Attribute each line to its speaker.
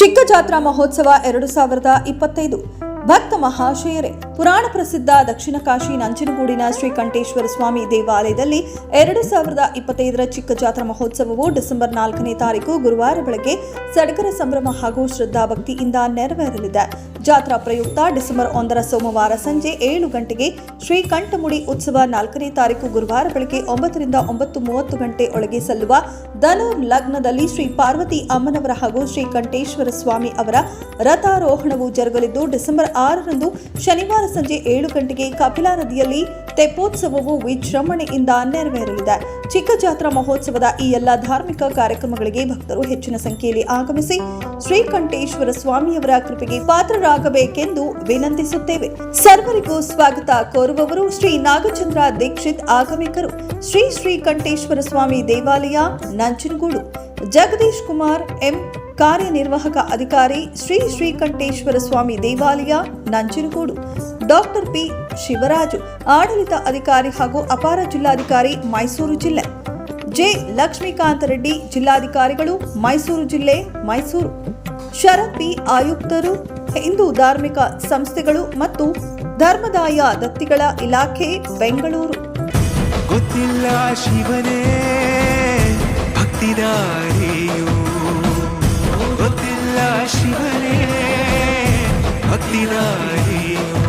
Speaker 1: ಚಿಕ್ಕ ಜಾತ್ರಾ ಮಹೋತ್ಸವ ಎರಡು ಸಾವಿರದ ಇಪ್ಪತ್ತೈದು. ಭಕ್ತ ಮಹಾಶಯರೇ, ಪುರಾಣ ಪ್ರಸಿದ್ಧ ದಕ್ಷಿಣ ಕಾಶಿ ನಂಜನಗೂಡಿನ ಶ್ರೀಕಂಠೇಶ್ವರ ಸ್ವಾಮಿ ದೇವಾಲಯದಲ್ಲಿ ಎರಡು ಸಾವಿರದ ಇಪ್ಪತ್ತೈದರ ಚಿಕ್ಕ ಜಾತ್ರಾ ಮಹೋತ್ಸವವು ಡಿಸೆಂಬರ್ ನಾಲ್ಕನೇ ತಾರೀಕು ಗುರುವಾರ ಬೆಳಗ್ಗೆ ಸಡಗರ ಸಂಭ್ರಮ ಹಾಗೂ ಶ್ರದ್ಧಾ ಭಕ್ತಿಯಿಂದ ನೆರವೇರಲಿದೆ. ಜಾತ್ರಾ ಪ್ರಯುಕ್ತ ಡಿಸೆಂಬರ್ ಒಂದರ ಸೋಮವಾರ ಸಂಜೆ ಏಳು ಗಂಟೆಗೆ ಶ್ರೀಕಂಠಮುಡಿ ಉತ್ಸವ ನಾಲ್ಕನೇ ತಾರೀಕು ಗುರುವಾರ ಬೆಳಗ್ಗೆ ಒಂಬತ್ತರಿಂದ ಒಂಬತ್ತು ಮೂವತ್ತು ಗಂಟೆ ಒಳಗೆ ಸಲ್ಲುವ ಧನು ಲಗ್ನದಲ್ಲಿ ಶ್ರೀ ಪಾರ್ವತಿ ಅಮ್ಮನವರ ಹಾಗೂ ಶ್ರೀಕಂಠೇಶ್ವರ ಸ್ವಾಮಿ ಅವರ ರಥಾರೋಹಣವು ಜರುಗಲಿದ್ದು ಡಿಸೆಂಬರ್ ಆರರಂದು ಶನಿವಾರ ಸಂಜೆ ಏಳು ಗಂಟೆಗೆ ಕಪಿಲಾ ನದಿಯಲ್ಲಿ ತೆಪ್ಪೋತ್ಸವವು ವಿಜೃಂಭಣೆಯಿಂದ ನೆರವೇರಲಿದೆ. ಚಿಕ್ಕ ಜಾತ್ರಾ ಮಹೋತ್ಸವದ ಈ ಎಲ್ಲ ಧಾರ್ಮಿಕ ಕಾರ್ಯಕ್ರಮಗಳಿಗೆ ಭಕ್ತರು ಹೆಚ್ಚಿನ ಸಂಖ್ಯೆಯಲ್ಲಿ ಆಗಮಿಸಿ ಶ್ರೀಕಂಠೇಶ್ವರ ಸ್ವಾಮಿಯವರ ಕೃಪೆಗೆ ಪಾತ್ರರಾಗಬೇಕೆಂದು ವಿನಂತಿಸುತ್ತೇವೆ. ಸರ್ವರಿಗೂ ಸ್ವಾಗತ ಕೋರುವವರು ಶ್ರೀ ನಾಗಚಂದ್ರ ದೀಕ್ಷಿತ್ ಆಗಮಿಕರು. ಶ್ರೀ ಶ್ರೀಕಂಠೇಶ್ವರ ಸ್ವಾಮಿ ದೇವಾಲಯ, ನಂಜನಗೂಡು. ಜಗದೀಶ್ ಕುಮಾರ್, ಎಂ. ಕಾರ್ಯನಿರ್ವಾಹಕ ಅಧಿಕಾರಿ ಶ್ರೀ ಶ್ರೀಕಂಠೇಶ್ವರ ಸ್ವಾಮಿ ದೇವಾಲಯ, ನಂಜನಗೂಡು. Doctor P. ಶಿವರಾಜು, ಆಡಳಿತ ಅಧಿಕಾರಿ ಹಾಗೂ ಅಪಾರ ಜಿಲ್ಲಾಧಿಕಾರಿ, ಮೈಸೂರು ಜಿಲ್ಲೆ. ಜೆ. ಲಕ್ಷ್ಮೀಕಾಂತ ರೆಡ್ಡಿ, ಜಿಲ್ಲಾಧಿಕಾರಿಗಳು, ಮೈಸೂರು ಜಿಲ್ಲೆ, ಮೈಸೂರು. ಶರತ್ ಪಿ. ಆಯುಕ್ತರು, ಹಿಂದೂ ಧಾರ್ಮಿಕ ಸಂಸ್ಥೆಗಳು ಮತ್ತು ಧರ್ಮದಾಯ ದತ್ತಿಗಳ ಇಲಾಖೆ, ಬೆಂಗಳೂರು.
Speaker 2: ಗೊತ್ತಿಲ್ಲ ಶಿವನೇ, ಭಕ್ತಿದಾರಿಯು பார்த்திராயே